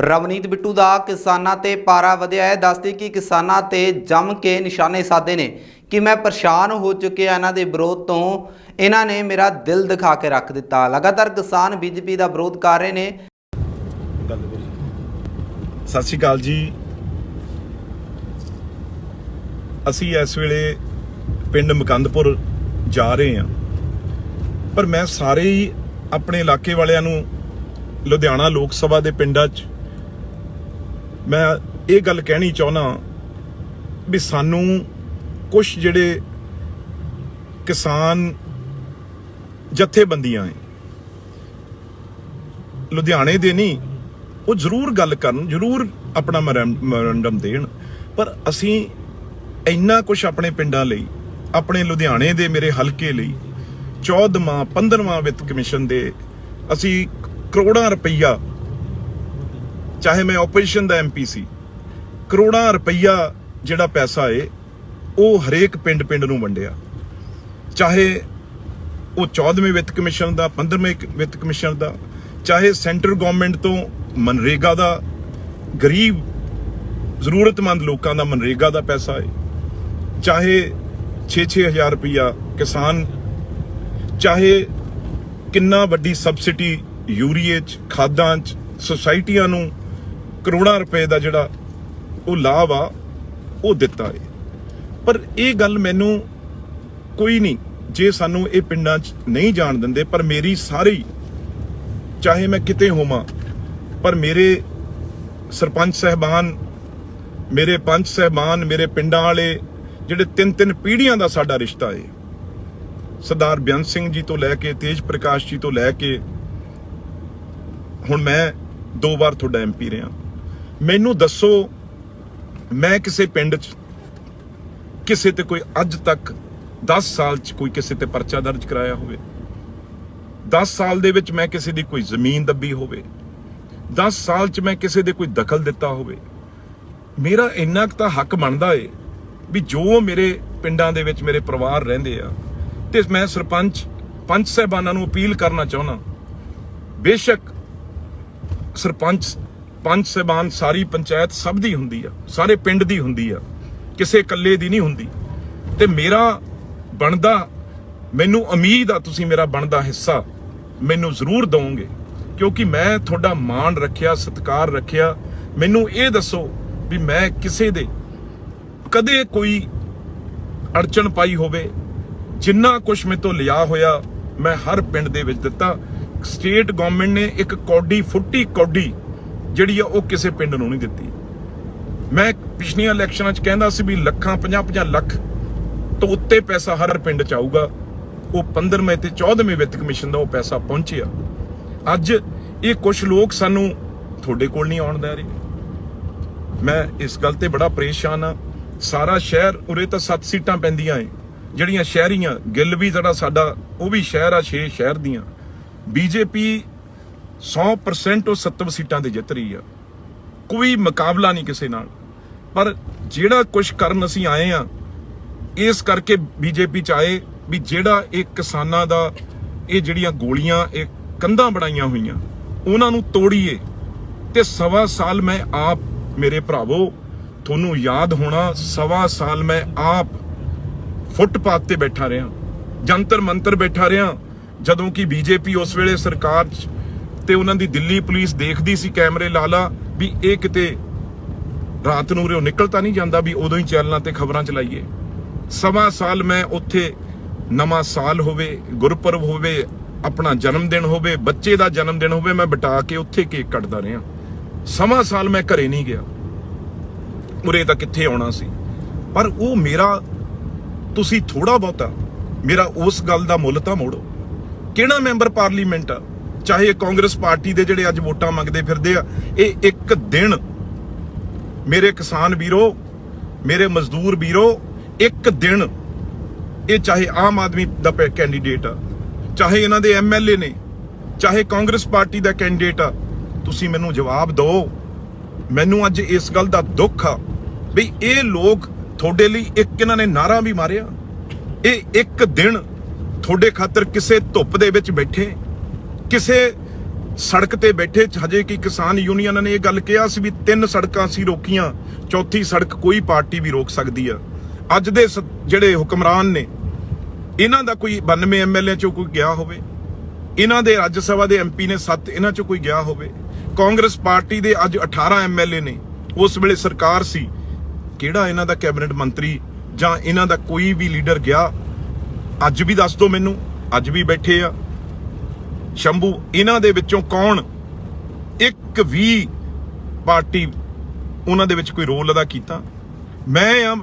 ਰਵਨੀਤ ਬਿੱਟੂ ਦਾ ਕਿਸਾਨਾਂ ਤੇ ਪਾਰਾ ਵਧਿਆ ਹੈ। ਦੱਸਦੀ ਕਿ ਕਿਸਾਨਾਂ ਤੇ ਜੰਮ ਕੇ ਨਿਸ਼ਾਨੇ ਸਾਧੇ ਨੇ। ਕਿ ਮੈਂ ਪਰੇਸ਼ਾਨ ਹੋ ਚੁੱਕਿਆ ਇਹਨਾਂ ਦੇ ਵਿਰੋਧ ਤੋਂ, ਇਹਨਾਂ ਨੇ ਮੇਰਾ ਦਿਲ ਦਿਖਾ ਕੇ ਰੱਖ ਦਿੱਤਾ। ਲਗਾਤਾਰ ਕਿਸਾਨ ਬੀਜੇਪੀ ਦਾ ਵਿਰੋਧ ਕਰ ਰਹੇ ਨੇ। ਸਤਿ ਸ਼੍ਰੀ ਅਕਾਲ ਜੀ। ਅਸੀਂ ਇਸ ਵੇਲੇ ਪਿੰਡ ਮਕੰਦਪੁਰ ਜਾ ਰਹੇ ਹਾਂ। ਪਰ ਮੈਂ ਸਾਰੇ ਹੀ ਆਪਣੇ ਇਲਾਕੇ ਵਾਲਿਆਂ ਨੂੰ, ਲੁਧਿਆਣਾ ਲੋਕ ਸਭਾ ਦੇ ਪਿੰਡਾਂ 'ਚ ਮੈਂ ਇਹ ਗੱਲ ਕਹਿਣੀ ਚਾਹੁੰਦਾ ਵੀ ਸਾਨੂੰ ਕੁਝ ਜਿਹੜੇ ਕਿਸਾਨ ਜਥੇਬੰਦੀਆਂ ਹੈ ਲੁਧਿਆਣੇ ਦੇ ਨਹੀਂ, ਉਹ ਜ਼ਰੂਰ ਗੱਲ ਕਰਨ, ਜ਼ਰੂਰ ਆਪਣਾ ਮੈਮੋਰੰਡਮ ਦੇਣ, ਪਰ ਅਸੀਂ ਇੰਨਾ ਕੁਝ ਆਪਣੇ ਪਿੰਡਾਂ ਲਈ, ਆਪਣੇ ਲੁਧਿਆਣੇ ਦੇ ਮੇਰੇ ਹਲਕੇ ਲਈ 14ਵਾਂ 15ਵਾਂ ਵਿੱਤ ਕਮਿਸ਼ਨ ਦੇ ਅਸੀਂ ਕਰੋੜਾਂ ਰੁਪਈਆ ਚਾਹੇ ਮੈਂ ਆਪੋਜੀਸ਼ਨ ਦਾ ਐਮਪੀ ਸੀ, ਕਰੋੜਾਂ ਰੁਪਈਆ ਜਿਹੜਾ ਪੈਸਾ ਏ, ਉਹ ਹਰੇਕ ਪਿੰਡ ਪਿੰਡ ਨੂੰ ਵੰਡਿਆ। ਚਾਹੇ ਉਹ 14ਵੇਂ ਵਿੱਤ ਕਮਿਸ਼ਨ ਦਾ 15ਵੇਂ ਵਿੱਤ ਕਮਿਸ਼ਨ ਦਾ, ਚਾਹੇ ਸੈਂਟਰ ਗਵਰਨਮੈਂਟ ਤੋਂ ਮਨਰੇਗਾ ਦਾ, ਗਰੀਬ, ਜ਼ਰੂਰਤਮੰਦ ਲੋਕਾਂ ਦਾ ਮਨਰੇਗਾ ਦਾ ਪੈਸਾ ਹੈ ਚਾਹੇ 6-6000 ਰੁਪਇਆ ਕਿਸਾਨ, ਚਾਹੇ ਕਿੰਨਾ ਵੱਡੀ ਸਬਸਿਡੀ ਯੂਰੀਏ ਚ, ਖਾਦਾਂ ਚ ਸੁਸਾਇਟੀਆਂ ਨੂੰ ਕਰੋੜਾਂ ਰੁਪਏ ਦਾ ਜਿਹੜਾ ਉਹ ਲਾਭ ਆ, ਉਹ ਦਿੱਤਾ ਹੈ ਪਰ ਇਹ ਗੱਲ ਮੈਨੂੰ ਕੋਈ ਨਹੀਂ, ਜੇ ਸਾਨੂੰ ਇਹ ਪਿੰਡਾਂ 'ਚ ਨਹੀਂ ਜਾਣ ਦਿੰਦੇ, ਪਰ ਮੇਰੀ ਸਾਰੀ, ਚਾਹੇ ਮੈਂ ਕਿਤੇ ਹੋਵਾਂ, ਪਰ ਮੇਰੇ ਸਰਪੰਚ ਸਹਿਬਾਨ, ਮੇਰੇ ਪੰਚ ਸਹਿਬਾਨ, ਮੇਰੇ ਪਿੰਡਾਂ ਵਾਲੇ, ਜਿਹੜੇ ਤਿੰਨ ਤਿੰਨ ਪੀੜ੍ਹੀਆਂ ਦਾ ਸਾਡਾ ਰਿਸ਼ਤਾ ਏ। ਸਰਦਾਰ ਬਿਆਨ ਸਿੰਘ ਜੀ ਤੋਂ ਲੈ ਕੇ, ਤੇਜ ਪ੍ਰਕਾਸ਼ ਜੀ ਤੋਂ ਲੈ ਕੇ, ਹੁਣ ਮੈਂ ਦੋ ਵਾਰ ਤੁਹਾਡਾ ਐਮਪੀ ਰਿਹਾ। ਮੈਨੂੰ ਦੱਸੋ, ਮੈਂ ਕਿਸੇ ਪਿੰਡ 'ਚ ਕਿਸੇ ਤੇ ਕੋਈ ਅੱਜ ਤੱਕ 10 ਸਾਲ 'ਚ ਕੋਈ ਕਿਸੇ ਤੇ ਪਰਚਾ ਦਰਜ ਕਰਾਇਆ ਹੋਵੇ? 10 ਸਾਲ ਦੇ ਵਿੱਚ ਮੈਂ ਕਿਸੇ ਦੀ ਕੋਈ ਜ਼ਮੀਨ ਦੱਬੀ ਹੋਵੇ? 10 ਸਾਲ 'ਚ ਮੈਂ ਕਿਸੇ ਦੇ ਕੋਈ ਦਖਲ ਦਿੱਤਾ ਹੋਵੇ? ਮੇਰਾ ਇੰਨਾ ਕੁ ਤਾਂ ਹੱਕ ਬਣਦਾ ਏ ਵੀ ਜੋ ਮੇਰੇ ਪਿੰਡਾਂ ਦੇ ਵਿੱਚ ਮੇਰੇ ਪਰਿਵਾਰ ਰਹਿੰਦੇ ਆ, ਤੇ ਮੈਂ ਸਰਪੰਚ, ਪੰਚ ਸਹਿਬਾਨਾਂ ਨੂੰ ਅਪੀਲ ਕਰਨਾ ਚਾਹੁੰਦਾ। ਬੇਸ਼ੱਕ ਸਰਪੰਚ ਪੰਚ ਸਹਿਬਾਨ ਸਾਰੀ ਪੰਚਾਇਤ ਸਭ ਦੀ ਹੁੰਦੀ ਆ, ਸਾਰੇ ਪਿੰਡ ਦੀ ਹੁੰਦੀ ਆ, ਕਿਸੇ ਇਕੱਲੇ ਦੀ ਨਹੀਂ ਹੁੰਦੀ। ਤੇ ਮੇਰਾ ਬਣਦਾ, ਮੈਨੂੰ ਉਮੀਦ ਆ ਤੁਸੀਂ ਮੇਰਾ ਬਣਦਾ ਹਿੱਸਾ, ਮੈਨੂੰ ਜ਼ਰੂਰ ਦਵੋਗੇ, ਕਿਉਂਕਿ ਮੈਂ ਤੁਹਾਡਾ ਮਾਣ ਰੱਖਿਆ, ਸਤਿਕਾਰ ਰੱਖਿਆ। ਮੈਨੂੰ ਇਹ ਦੱਸੋ ਵੀ ਮੈਂ ਕਿਸੇ ਦੇ ਕਦੇ ਕੋਈ ਅੜਚਣ ਪਾਈ ਹੋਵੇ, ਜਿੰਨਾ ਕੁਛ ਮੇਰੇ ਤੋਂ ਲਿਆ ਹੋਇਆ ਮੈਂ ਹਰ ਪਿੰਡ ਦੇ ਵਿੱਚ ਦਿੱਤਾ। ਸਟੇਟ ਗਵਰਨਮੈਂਟ ਨੇ ਇੱਕ ਕੌਡੀ, ਫੁੱਟੀ ਕੌਡੀ ਜਿਹੜੀ ਆ ਉਹ ਕਿਸੇ ਪਿੰਡ ਨੂੰ ਨਹੀਂ ਦਿੱਤੀ। ਮੈਂ ਪਿਛਲੀਆਂ ਇਲੈਕਸ਼ਨਾਂ 'ਚ ਕਹਿੰਦਾ ਸੀ ਵੀ ਲੱਖਾਂ 50-50 ਲੱਖ ਤੋਂ ਉੱਤੇ ਪੈਸਾ ਹਰ ਪਿੰਡ 'ਚ ਆਊਗਾ। ਉਹ 15ਵੇਂ ਤੇ 14ਵੇਂ ਵਿੱਤ ਕਮਿਸ਼ਨ ਦਾ ਉਹ ਪੈਸਾ ਪਹੁੰਚਿਆ। ਅੱਜ ਇਹ ਕੁਝ ਲੋਕ ਸਾਨੂੰ ਤੁਹਾਡੇ ਕੋਲ ਨਹੀਂ ਆਉਣ ਦੇ ਰਹੇ। ਮੈਂ ਇਸ ਗੱਲ ਤੇ ਬੜਾ ਪਰੇਸ਼ਾਨ ਆ ਸਾਰਾ ਸ਼ਹਿਰ, ਉਰੇ ਤਾਂ 7 ਸੀਟਾਂ ਪੈਂਦੀਆਂ ਏ। ਜਿਹੜੀਆਂ ਸ਼ਹਿਰੀਆਂ, ਗਿੱਲ ਵੀ ਜਿਹੜਾ ਸਾਡਾ, ਉਹ ਵੀ ਸ਼ਹਿਰ ਆ 6 ਸ਼ਹਿਰ ਦੀਆਂ। ਬੀਜੇਪੀ 100% ਉਹ 70 ਸੀਟਾਂ ਤੇ ਜਿੱਤ ਰਹੀ ਆ। ਕੋਈ ਮੁਕਾਬਲਾ ਨਹੀਂ ਕਿਸੇ ਨਾਲ। ਪਰ ਜਿਹੜਾ ਕੁਝ ਕਰਨ ਅਸੀਂ ਆਏ ਆ, ਇਸ ਕਰਕੇ ਬੀਜੇਪੀ ਚ ਆਏ ਵੀ ਜਿਹੜਾ ਇਹ ਕਿਸਾਨਾਂ ਦਾ, ਇਹ ਜਿਹੜੀਆਂ ਗੋਲੀਆਂ, ਇਹ ਕੰਧਾਂ ਬਣਾਈਆਂ ਹੋਈਆਂ, ਉਹਨਾਂ ਨੂੰ ਤੋੜੀਏ। ਤੇ ਸਵਾ ਸਾਲ ਮੈਂ ਆਪ, ਮੇਰੇ ਭਰਾਵੋ, ਤੁਹਾਨੂੰ ਯਾਦ ਹੋਣਾ, ਸਵਾ ਸਾਲ ਮੈਂ ਆਪ ਫੁੱਟਪਾਥ ਤੇ ਬੈਠਾ ਰਿਹਾ। ਜੰਤਰ ਮੰਤਰ ਬੈਠਾ ਰਿਹਾ, ਜਦੋਂ ਕਿ ਬੀਜੇਪੀ ਉਸ ਵੇਲੇ ਸਰਕਾਰ 'ਚ ਤੇ ਉਹਨਾਂ ਦੀ ਦਿੱਲੀ ਪੁਲਿਸ ਦੇਖਦੀ ਸੀ ਕੈਮਰੇ ਲਾ ਲਾ ਵੀ ਇਹ ਕਿਤੇ ਰਾਤ ਨੂੰ ਰਿਓ ਨਿਕਲ ਤਾਂ ਨਹੀਂ ਜਾਂਦਾ ਵੀ ਉਦੋਂ ਹੀ ਚੈਨਲਾਂ ਤੇ ਖਬਰਾਂ ਚਲਾਈਏ। ਸਵਾ ਸਾਲ ਮੈਂ ਉੱਥੇ ਨਵਾਂ ਸਾਲ ਹੋਵੇ, ਗੁਰਪੁਰਬ ਹੋਵੇ, ਆਪਣਾ ਜਨਮ ਦਿਨ ਹੋਵੇ, ਬੱਚੇ ਦਾ ਜਨਮ ਦਿਨ ਹੋਵੇ, ਮੈਂ ਬਿਟਾ ਕੇ ਉੱਥੇ ਕੇਕ ਕੱਟਦਾ ਰਿਹਾ। ਸਵਾ ਸਾਲ ਮੈਂ ਘਰੇ ਨਹੀਂ ਗਿਆ। ਉਰੇ ਤਾਂ ਕਿੱਥੇ ਆਉਣਾ ਸੀ? ਪਰ ਉਹ ਮੇਰਾ, ਤੁਸੀਂ ਥੋੜਾ ਬਹੁਤਾ, ਮੇਰਾ ਉਸ ਗੱਲ ਦਾ ਮੁੱਲ ਤਾਂ ਮੋੜੋ। ਕਿਹੜਾ ਮੈਂਬਰ ਪਾਰਲੀਮੈਂਟ ਆ? ਚਾਹੇ ਕਾਂਗਰਸ ਪਾਰਟੀ ਦੇ ਜਿਹੜੇ ਅੱਜ ਵੋਟਾਂ ਮੰਗਦੇ ਫਿਰਦੇ ਆ, ਇਹ ਇੱਕ ਦਿਨ ਮੇਰੇ ਕਿਸਾਨ ਵੀਰੋ, ਮੇਰੇ ਮਜ਼ਦੂਰ ਵੀਰੋ, ਇੱਕ ਦਿਨ ਇਹ ਚਾਹੇ ਆਮ ਆਦਮੀ ਦਾ ਪੈ- ਕੈਂਡੀਡੇਟ ਆ, ਚਾਹੇ ਇਹਨਾਂ ਦੇ ਐਮਐਲਏ ਨੇ, ਚਾਹੇ ਕਾਂਗਰਸ ਪਾਰਟੀ ਦਾ ਕੈਂਡੀਡੇਟ ਆ, ਤੁਸੀਂ ਮੈਨੂੰ ਜਵਾਬ ਦਿਓ। ਮੈਨੂੰ ਅੱਜ ਇਸ ਗੱਲ ਦਾ ਦੁੱਖ ਆ ਵੀ ਇਹ ਲੋਕ ਤੁਹਾਡੇ ਲਈ ਇੱਕ ਇਹਨਾਂ ਨੇ ਨਾਰਾ ਵੀ ਮਾਰਿਆ। ਇਹ ਇੱਕ ਦਿਨ ਤੁਹਾਡੇ ਖਾਤਰ ਕਿਸੇ ਧੁੱਪ ਦੇ ਵਿੱਚ ਬੈਠੇ। ਕਿਸੇ ਸੜਕ ਤੇ ਬੈਠੇ ਹਜੇ ਕਿ ਕਿਸਾਨ ਯੂਨੀਅਨਾਂ ਨੇ ਇਹ ਗੱਲ ਕਿਹਾ ਸੀ ਵੀ ਤਿੰਨ ਸੜਕਾਂ ਅਸੀਂ ਰੋਕੀਆਂ, ਚੌਥੀ ਸੜਕ ਕੋਈ ਪਾਰਟੀ ਵੀ ਰੋਕ ਸਕਦੀ ਆ। ਅੱਜ ਦੇ ਸ- ਜਿਹੜੇ ਹੁਕਮਰਾਨ ਨੇ, ਇਹਨਾਂ ਦਾ ਕੋਈ 92 ਐਮਐਲਏ ਚੋਂ ਕੋਈ ਗਿਆ ਹੋਵੇ, ਇਹਨਾਂ ਦੇ ਰਾਜ ਸਭਾ ਦੇ ਐਮਪੀ ਨੇ 7 ਇਹਨਾਂ ਚੋਂ ਕੋਈ ਗਿਆ ਹੋਵੇ, ਕਾਂਗਰਸ ਪਾਰਟੀ ਦੇ ਅੱਜ 18 ਐਮਐਲਏ ਨੇ, ਉਸ ਵੇਲੇ ਸਰਕਾਰ ਸੀ, ਕਿਹੜਾ ਇਹਨਾਂ ਦਾ ਕੈਬਨਿਟ ਮੰਤਰੀ ਜਾਂ ਇਹਨਾਂ ਦਾ ਕੋਈ ਵੀ ਲੀਡਰ ਗਿਆ, ਅੱਜ ਵੀ ਦੱਸ ਦਿਓ ਮੈਨੂੰ, ਅੱਜ ਵੀ ਬੈਠੇ ਆ। ਸ਼ੰਭੂ, ਇਹਨਾਂ ਦੇ ਵਿੱਚੋਂ ਕੌਣ ਇੱਕ ਵੀ ਪਾਰਟੀ ਉਹਨਾਂ ਦੇ ਵਿੱਚ ਕੋਈ ਰੋਲ ਅਦਾ ਕੀਤਾ? ਮੈਂ ਆ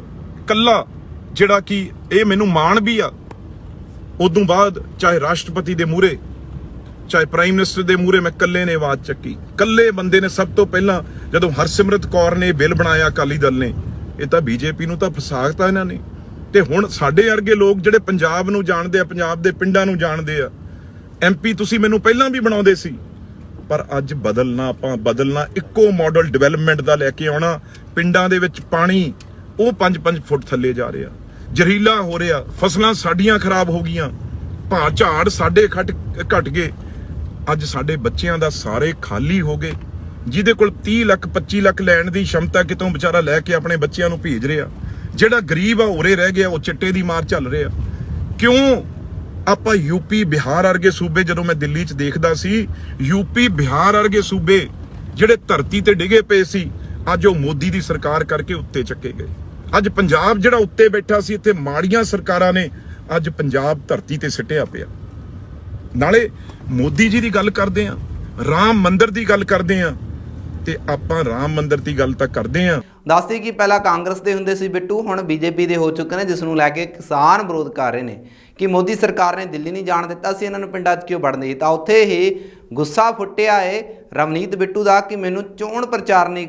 ਕੱਲਾ ਜਿਹੜਾ ਕਿ ਇਹ ਮੈਨੂੰ ਮਾਣ ਵੀ ਆ। ਉਦੋਂ ਬਾਅਦ ਚਾਹੇ ਰਾਸ਼ਟਰਪਤੀ ਦੇ ਮੂਹਰੇ, ਚਾਹੇ ਪ੍ਰਾਈਮ ਮਿਨਿਸਟਰ ਦੇ ਮੂਹਰੇ ਮੈਂ ਕੱਲੇ ਨੇ ਆਵਾਜ਼ ਚੱਕੀ। ਕੱਲੇ ਬੰਦੇ ਨੇ ਸਭ ਤੋਂ ਪਹਿਲਾਂ ਜਦੋਂ ਹਰਸਿਮਰਤ ਕੌਰ ਨੇ ਬਿੱਲ ਬਣਾਇਆ ਅਕਾਲੀ ਦਲ ਨੇ, ਇਹ ਤਾਂ ਬੀਜੇਪੀ ਨੂੰ ਤਾਂ ਫਸਾਗਤਾ ਇਹਨਾਂ ਨੇ। ਤੇ ਹੁਣ ਸਾਡੇ ਵਰਗੇ ਲੋਕ ਜਿਹੜੇ ਪੰਜਾਬ ਨੂੰ ਜਾਣਦੇ ਆ, ਪੰਜਾਬ ਦੇ ਪਿੰਡਾਂ ਨੂੰ ਜਾਣਦੇ ਆ ਐਮਪੀ ਤੁਸੀਂ ਮੈਨੂੰ ਪਹਿਲਾਂ ਵੀ ਬਣਾਉਂਦੇ ਸੀ। ਪਰ ਅੱਜ ਬਦਲਣਾ, ਆਪਾਂ ਬਦਲਣਾ, ਇੱਕੋ ਮਾਡਲ ਡਿਵੈਲਪਮੈਂਟ ਦਾ ਲੈ ਕੇ ਆਉਣਾ, ਪਿੰਡਾਂ ਦੇ ਵਿੱਚ ਪਾਣੀ, ਉਹ 5-5 ਫੁੱਟ ਥੱਲੇ ਜਾ ਰਿਹਾ। ਜ਼ਹਿਰੀਲਾ ਹੋ ਰਿਹਾ, ਫਸਲਾਂ ਸਾਡੀਆਂ ਖਰਾਬ ਹੋ ਗਈਆਂ, ਭਾਅ ਝਾੜ ਸਾਡੇ ਖਟ ਘਟ ਗਏ। ਅੱਜ ਸਾਡੇ ਬੱਚਿਆਂ ਦਾ ਸਾਰੇ ਖਾਲੀ ਹੋ ਗਏ। ਜਿਹਦੇ ਕੋਲ 30 ਲੱਖ 25 ਲੱਖ ਲੈਣ ਦੀ ਸ਼ਮਤਾ ਕਿਤੋਂ ਵਿਚਾਰਾ ਲੈ ਕੇ ਆਪਣੇ ਬੱਚਿਆਂ ਨੂੰ ਭੇਜ ਰਿਹਾ। ਜਿਹੜਾ ਗਰੀਬ ਆ, ਉਰੇ ਰਹਿ ਗਿਆ, ਉਹ ਚਿੱਟੇ ਦੀ ਮਾਰ ਚੱਲ ਰਿਹਾ। ਕਿਉਂ? ਆਪਾਂ ਯੂਪੀ ਬਿਹਾਰ ਵਰਗੇ ਸੂਬੇ, ਜਦੋਂ ਮੈਂ ਦਿੱਲੀ 'ਚ ਦੇਖਦਾ ਸੀ ਯੂਪੀ ਬਿਹਾਰ ਵਰਗੇ ਸੂਬੇ ਜਿਹੜੇ ਧਰਤੀ ਤੇ ਡਿਗੇ ਪਏ ਸੀ, ਅੱਜ ਉਹ ਮੋਦੀ ਦੀ ਸਰਕਾਰ ਕਰਕੇ ਉੱਤੇ ਚੱਕੇ ਗਏ। ਅੱਜ ਪੰਜਾਬ ਜਿਹੜਾ ਉੱਤੇ ਬੈਠਾ ਸੀ, ਇੱਥੇ ਮਾੜੀਆਂ ਸਰਕਾਰਾਂ ਨੇ ਅੱਜ ਪੰਜਾਬ ਧਰਤੀ ਤੇ ਸਿੱਟਿਆ ਪਿਆ। ਨਾਲੇ ਮੋਦੀ ਜੀ ਦੀ ਗੱਲ ਕਰਦੇ ਆ, ਰਾਮ ਮੰਦਿਰ ਦੀ ਗੱਲ ਕਰਦੇ ਆ ਤੇ ਆਪਾਂ ਰਾਮ ਮੰਦਿਰ ਦੀ ਗੱਲ ਤਾਂ ਕਰਦੇ ਆ ਦੱਸਦੀ ਕਿ ਪਹਿਲਾਂ ਕਾਂਗਰਸ ਦੇ ਹੁੰਦੇ ਸੀ ਬਿੱਟੂ, ਹੁਣ ਬੀਜੇਪੀ ਦੇ ਹੋ ਚੁੱਕੇ ਨੇ, ਜਿਸ ਨੂੰ ਲੈ ਕੇ ਕਿਸਾਨ ਵਿਰੋਧ ਕਰ ਰਹੇ ਨੇ। ਕਿ ਮੋਦੀ ਸਰਕਾਰ ਨੇ ਦਿੱਲੀ ਨਹੀਂ ਜਾਣ ਦਿੱਤਾ ਸੀ, ਇਹਨਾਂ ਨੂੰ ਪਿੰਡਾਂ 'ਚ ਕਿਉਂ ਵੜਨ ਦੇ ਤਾਂ ਉੱਥੇ ਹੀ ਗੁੱਸਾ ਫੁੱਟਿਆ ਏ ਰਵਨੀਤ ਬਿੱਟੂ ਦਾ ਕਿ ਮੈਨੂੰ ਚੋਣ ਪ੍ਰਚਾਰ ਨਹੀਂ